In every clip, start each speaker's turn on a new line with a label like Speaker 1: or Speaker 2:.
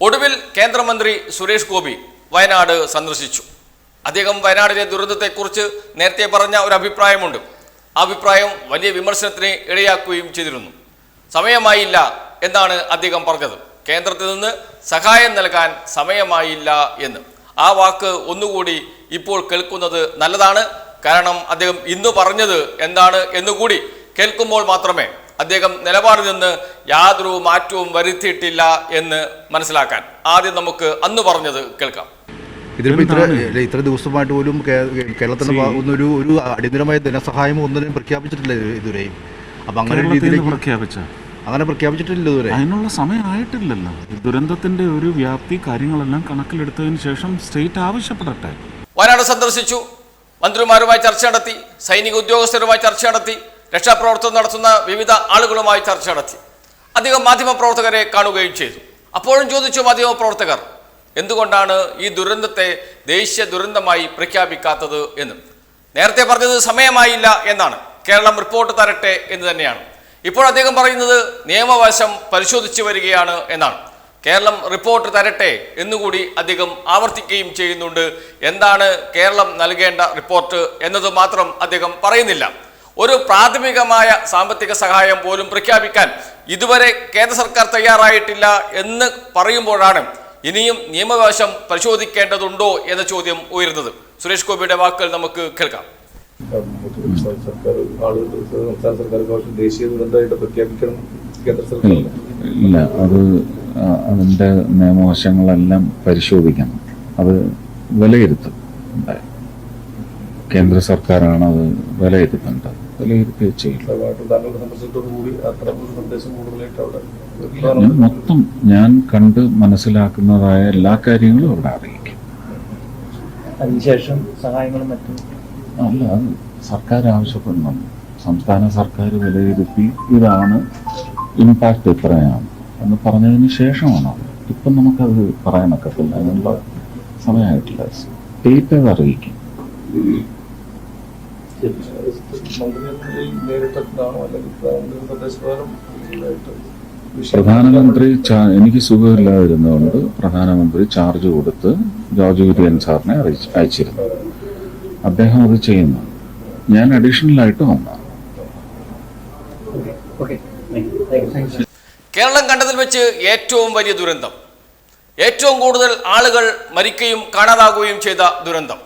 Speaker 1: ഒടുവിൽ കേന്ദ്രമന്ത്രി സുരേഷ് ഗോപി വയനാട് സന്ദർശിച്ചു. അദ്ദേഹം വയനാടിലെ ദുരന്തത്തെക്കുറിച്ച് നേരത്തെ പറഞ്ഞ ഒരു അഭിപ്രായമുണ്ട്. ആ അഭിപ്രായം വലിയ വിമർശനത്തിന് ഇടയാക്കുകയും ചെയ്തിരുന്നു. സമയമായില്ല എന്നാണ് അദ്ദേഹം പറഞ്ഞത്. കേന്ദ്രത്തിൽ നിന്ന് സഹായം നൽകാൻ സമയമായില്ല എന്ന്. ആ വാക്ക് ഒന്നുകൂടി ഇപ്പോൾ കേൾക്കുന്നത് നല്ലതാണ്. കാരണം അദ്ദേഹം ഇന്ന് പറഞ്ഞത് എന്താണ് എന്നുകൂടി കേൾക്കുമ്പോൾ മാത്രമേ അദ്ദേഹം നിലപാടിൽ നിന്ന് യാതൊരു മാറ്റവും വരുത്തിയിട്ടില്ല എന്ന് മനസ്സിലാക്കാൻ. ആദ്യം നമുക്ക് അന്ന് പറഞ്ഞത് കേൾക്കാം.
Speaker 2: ഇതിലിപ്പോ ഇത്ര ഇത്ര ദിവസമായിട്ട് പോലും കേ- കേരളത്തിന്റെ ഭാഗത്തുനിന്ന് ഒരു ഒരു അടിയന്തരമായ ധനസഹായം ഒന്നും പ്രഖ്യാപിച്ചിട്ടില്ല ഇത് ഇതുവരെയും. അപ്പൊ അങ്ങനെ
Speaker 3: നിന്ന് പ്രഖ്യാപിച്ച?
Speaker 2: അങ്ങനെ പ്രഖ്യാപിച്ചിട്ടില്ല ഇതുവരെ.
Speaker 3: അതിനുള്ള സമയമായിട്ടില്ലല്ലോ. ദുരന്തത്തിന്റെ ഒരു വ്യാപ്തി കാര്യങ്ങളെല്ലാം കണക്കിലെടുത്തതിന് ശേഷം സ്റ്റേറ്റ് ആവശ്യപ്പെടട്ടെ.
Speaker 1: വയനാട് സന്ദർശിച്ചു. മന്ത്രിമാരുമായി ചർച്ച നടത്തി. സൈനിക ഉദ്യോഗസ്ഥരുമായി ചർച്ച നടത്തി. രക്ഷാപ്രവർത്തനം നടത്തുന്ന വിവിധ ആളുകളുമായി ചർച്ച നടത്തി. അധികം മാധ്യമപ്രവർത്തകരെ കാണുകയും ചെയ്തു. അപ്പോഴും ചോദിച്ചു മാധ്യമപ്രവർത്തകർ എന്തുകൊണ്ടാണ് ഈ ദുരന്തത്തെ ദേശീയ ദുരന്തമായി പ്രഖ്യാപിക്കാത്തത് എന്ന്. നേരത്തെ പറഞ്ഞത് സമയമായില്ല എന്നാണ്. കേരളം റിപ്പോർട്ട് തരട്ടെ എന്ന് തന്നെയാണ്. ഇപ്പോൾ അദ്ദേഹം പറയുന്നത് നിയമവശം പരിശോധിച്ചു വരികയാണ് എന്നാണ്. കേരളം റിപ്പോർട്ട് തരട്ടെ എന്നുകൂടി അദ്ദേഹം ആവർത്തിക്കുകയും ചെയ്യുന്നുണ്ട്. എന്താണ് കേരളം നൽകേണ്ട റിപ്പോർട്ട് എന്നത് മാത്രം അദ്ദേഹം പറയുന്നില്ല. ഒരു പ്രാഥമികമായ സാമ്പത്തിക സഹായം പോലും പ്രഖ്യാപിക്കാൻ ഇതുവരെ കേന്ദ്ര സർക്കാർ തയ്യാറായിട്ടില്ല എന്ന് പറയുമ്പോഴാണ് ഇനിയും നിയമവശം പരിശോധിക്കേണ്ടതുണ്ടോ എന്ന ചോദ്യം ഉയരുന്നത്. സുരേഷ് ഗോപിയുടെ വാക്കുകൾ നമുക്ക് കേൾക്കാം.
Speaker 4: സംസ്ഥാന സർക്കാർ ആളുകൾ സംസ്ഥാന സർക്കാർ ദേശീയ ദുരന്തമായിട്ട് പ്രഖ്യാപിക്കണം. കേന്ദ്ര സർക്കാർ
Speaker 5: ഇല്ല അത് അതിന്റെ നിയമവശങ്ങളെല്ലാം പരിശോധിക്കണം. അത് വിലയിരുത്തും കേന്ദ്ര സർക്കാരാണ് അത് വിലയിരുത്തേണ്ടത്. വിലയിരുത്തി ചെയ്യും. ഞാൻ മൊത്തം ഞാൻ കണ്ട് മനസ്സിലാക്കുന്നതായ എല്ലാ കാര്യങ്ങളും അവിടെ അറിയിക്കും.
Speaker 6: അതിനുശേഷം സഹായങ്ങളും മറ്റും?
Speaker 5: അല്ല അത് സർക്കാർ ആവശ്യപ്പെടുന്നുണ്ട് സംസ്ഥാന സർക്കാർ വിലയിരുത്തി ഇതാണ് ഇമ്പാക്റ്റ് ഇത്രയാണ് എന്ന് പറഞ്ഞതിന് ശേഷമാണ് അത്. ഇപ്പം നമുക്കത് പറയാനൊക്കത്തില്ല അതിനുള്ള സമയമായിട്ടില്ല. സ്റ്റേറ്റ് അത് അറിയിക്കും.
Speaker 4: പ്രധാനമന്ത്രി
Speaker 5: എനിക്ക് സുഖമില്ലാതിരുന്നതുകൊണ്ട് പ്രധാനമന്ത്രി ചാർജ് കൊടുത്ത് ജോർജ് കുര്യൻ സാറിനെ അറിയിച്ച് അയച്ചിരുന്നു. അദ്ദേഹം അത് ചെയ്യുന്നു. ഞാൻ അഡീഷണൽ ആയിട്ട് വന്നു
Speaker 1: കേരളം കണ്ടതിൽ വെച്ച് ഏറ്റവും വലിയ ദുരന്തം. ഏറ്റവും കൂടുതൽ ആളുകൾ മരിക്കുകയും കാണാതാകുകയും ചെയ്ത ദുരന്തം.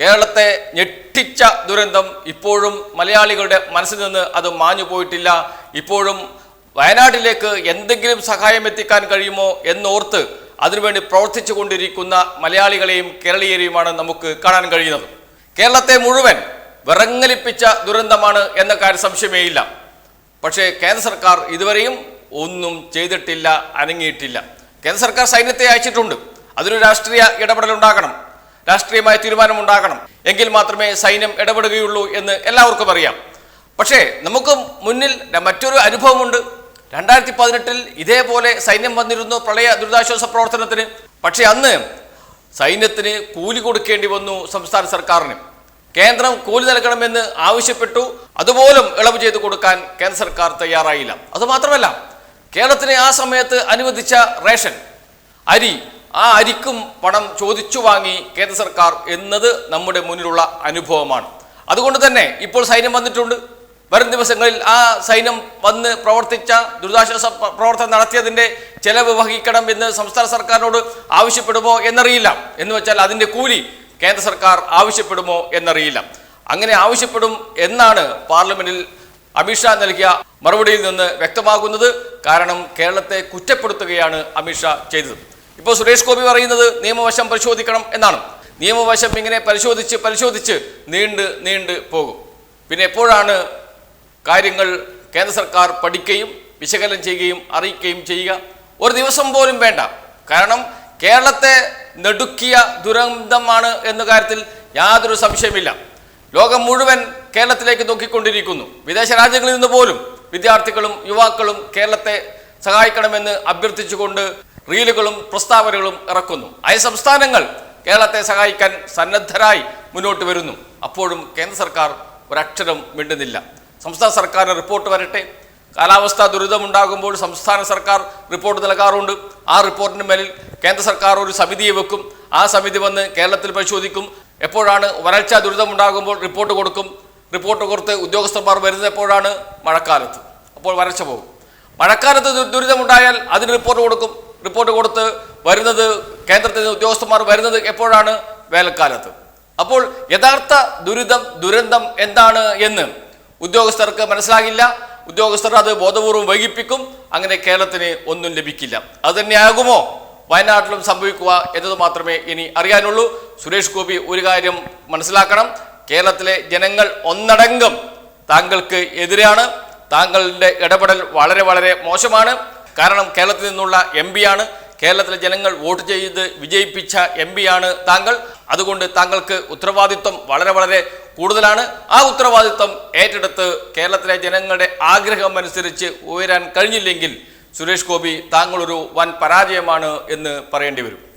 Speaker 1: കേരളത്തെ ഞെട്ടിച്ച ദുരന്തം ഇപ്പോഴും മലയാളികളുടെ മനസ്സിൽ നിന്ന് അത് മാഞ്ഞു പോയിട്ടില്ല. ഇപ്പോഴും വയനാട്ടിലേക്ക് എന്തെങ്കിലും സഹായം എത്തിക്കാൻ കഴിയുമോ എന്നോർത്ത് അതിനുവേണ്ടി പ്രവർത്തിച്ചു കൊണ്ടിരിക്കുന്ന മലയാളികളെയും കേരളീയരെയുമാണ് നമുക്ക് കാണാൻ കഴിയുന്നത്. കേരളത്തെ മുഴുവൻ വിറങ്ങലിപ്പിച്ച ദുരന്തമാണ് എന്ന കാര്യം സംശയമേയില്ല പക്ഷേ കേന്ദ്ര സർക്കാർ ഇതുവരെയും ഒന്നും ചെയ്തിട്ടില്ല അനങ്ങിയിട്ടില്ല. കേന്ദ്ര സർക്കാർ സൈന്യത്തെ അയച്ചിട്ടുണ്ട്. അതിനൊരു രാഷ്ട്രീയ ഇടപെടൽ ഉണ്ടാകണം രാഷ്ട്രീയമായ തീരുമാനം ഉണ്ടാകണം എങ്കിൽ മാത്രമേ സൈന്യം ഇടപെടുകയുള്ളൂ എന്ന് എല്ലാവർക്കും അറിയാം. പക്ഷേ നമുക്ക് മുന്നിൽ മറ്റൊരു അനുഭവമുണ്ട്. രണ്ടായിരത്തി പതിനെട്ടിൽ ഇതേപോലെ സൈന്യം വന്നിരുന്നു പ്രളയ ദുരിതാശ്വാസ പ്രവർത്തനത്തിന്. പക്ഷേ അന്ന് സൈന്യത്തിന് കൂലി കൊടുക്കേണ്ടി വന്നു സംസ്ഥാന സർക്കാരിന്. കേന്ദ്രം കൂലി നൽകണമെന്ന് ആവശ്യപ്പെട്ടു. അതുപോലും ഇളവ് ചെയ്തു കൊടുക്കാൻ കേന്ദ്ര സർക്കാർ തയ്യാറായില്ല. അതുമാത്രമല്ല കേരളത്തിന് ആ സമയത്ത് അനുവദിച്ച റേഷൻ അരി ആ അരിക്കും പണം ചോദിച്ചു വാങ്ങി കേന്ദ്ര സർക്കാർ എന്നത് നമ്മുടെ മുന്നിലുള്ള അനുഭവമാണ്. അതുകൊണ്ട് തന്നെ ഇപ്പോൾ സൈന്യം വന്നിട്ടുണ്ട്. വരും ദിവസങ്ങളിൽ ആ സൈന്യം വന്ന് പ്രവർത്തിച്ച ദുരിതാശ്വാസ പ്രവർത്തനം നടത്തിയതിന്റെ ചെലവ് വഹിക്കണം എന്ന് സംസ്ഥാന സർക്കാരിനോട് ആവശ്യപ്പെടുമോ എന്നറിയില്ല. എന്ന് വെച്ചാൽ അതിന്റെ കൂലി കേന്ദ്ര സർക്കാർ ആവശ്യപ്പെടുമോ എന്നറിയില്ല. അങ്ങനെ ആവശ്യപ്പെടും എന്നാണ് പാർലമെന്റിൽ അമിത്ഷാ നൽകിയ മറുപടിയിൽ നിന്ന് വ്യക്തമാകുന്നത്. കാരണം കേരളത്തെ കുറ്റപ്പെടുത്തുകയാണ് അമിത്ഷാ ചെയ്തത്. ഇപ്പോൾ സുരേഷ് ഗോപി പറയുന്നത് നിയമവശം പരിശോധിക്കണം എന്നാണ്. നിയമവശം ഇങ്ങനെ പരിശോധിച്ച് പരിശോധിച്ച് നീണ്ട് നീണ്ട് പോകും. പിന്നെ എപ്പോഴാണ് കാര്യങ്ങൾ കേന്ദ്ര സർക്കാർ പഠിക്കുകയും വിശകലനം ചെയ്യുകയും അറിയിക്കുകയും ചെയ്യുക? ഒരു ദിവസം പോലും വേണ്ട. കാരണം കേരളത്തെ നെടുക്കിയ ദുരന്തമാണ് എന്ന കാര്യത്തിൽ യാതൊരു സംശയമില്ല ലോകം മുഴുവൻ കേരളത്തിലേക്ക് നോക്കിക്കൊണ്ടിരിക്കുന്നു. വിദേശ രാജ്യങ്ങളിൽ നിന്ന് പോലും വിദ്യാർത്ഥികളും യുവാക്കളും കേരളത്തെ സഹായിക്കണമെന്ന് അഭ്യർത്ഥിച്ചുകൊണ്ട് റീലുകളും പ്രസ്താവനകളും ഇറക്കുന്നു. അയ സംസ്ഥാനങ്ങൾ കേരളത്തെ സഹായിക്കാൻ സന്നദ്ധരായി മുന്നോട്ട് വരുന്നു. അപ്പോഴും കേന്ദ്ര സർക്കാർ ഒരക്ഷരം മിണ്ടുന്നില്ല. സംസ്ഥാന സർക്കാരിന് റിപ്പോർട്ട് വരട്ടെ. കാലാവസ്ഥാ ദുരിതമുണ്ടാകുമ്പോൾ സംസ്ഥാന സർക്കാർ റിപ്പോർട്ട് നൽകാറുണ്ട്. ആ റിപ്പോർട്ടിന് മേലിൽ കേന്ദ്ര സർക്കാർ ഒരു സമിതിയെ വെക്കും. ആ സമിതി വന്ന് കേരളത്തിൽ പരിശോധിക്കും. എപ്പോഴാണ് വരൾച്ച ദുരിതമുണ്ടാകുമ്പോൾ റിപ്പോർട്ട് കൊടുക്കും? റിപ്പോർട്ട് കൊടുത്ത് ഉദ്യോഗസ്ഥന്മാർ വരുന്നത് എപ്പോഴാണ് മഴക്കാലത്ത്. അപ്പോൾ വരൾച്ച പോകും. മഴക്കാലത്ത് ദുരിതമുണ്ടായാൽ അതിന് റിപ്പോർട്ട് കൊടുക്കും. റിപ്പോർട്ട് കൊടുത്ത് വരുന്നത് കേന്ദ്രത്തിൽ നിന്ന് ഉദ്യോഗസ്ഥന്മാർ വരുന്നത് എപ്പോഴാണ്? വേനൽക്കാലത്ത്. അപ്പോൾ യഥാർത്ഥ ദുരിതം ദുരന്തം എന്താണ് എന്ന് ഉദ്യോഗസ്ഥർക്ക് മനസ്സിലാകില്ല. ഉദ്യോഗസ്ഥർ അത് ബോധപൂർവം വൈകിപ്പിക്കും. അങ്ങനെ കേരളത്തിന് ഒന്നും ലഭിക്കില്ല. അത് തന്നെയാകുമോ? വയനാട്ടിലും സംഭവിക്കുക എന്നത് മാത്രമേ ഇനി അറിയാനുള്ളൂ. സുരേഷ് ഗോപി ഒരു കാര്യം മനസ്സിലാക്കണം. കേരളത്തിലെ ജനങ്ങൾ ഒന്നടങ്കം താങ്കൾക്ക് എതിരാണ്. താങ്കളുടെ ഇടപെടൽ വളരെ വളരെ മോശമാണ്. കാരണം കേരളത്തിൽ നിന്നുള്ള എം ആണ്. കേരളത്തിലെ ജനങ്ങൾ വോട്ട് ചെയ്ത് വിജയിപ്പിച്ച എം ആണ് താങ്കൾ. അതുകൊണ്ട് താങ്കൾക്ക് ഉത്തരവാദിത്വം വളരെ വളരെ കൂടുതലാണ്. ആ ഉത്തരവാദിത്വം ഏറ്റെടുത്ത് കേരളത്തിലെ ജനങ്ങളുടെ ആഗ്രഹം അനുസരിച്ച് ഉയരാൻ കഴിഞ്ഞില്ലെങ്കിൽ സുരേഷ് ഗോപി താങ്കളൊരു വൻ പരാജയമാണ് എന്ന് പറയേണ്ടി വരും.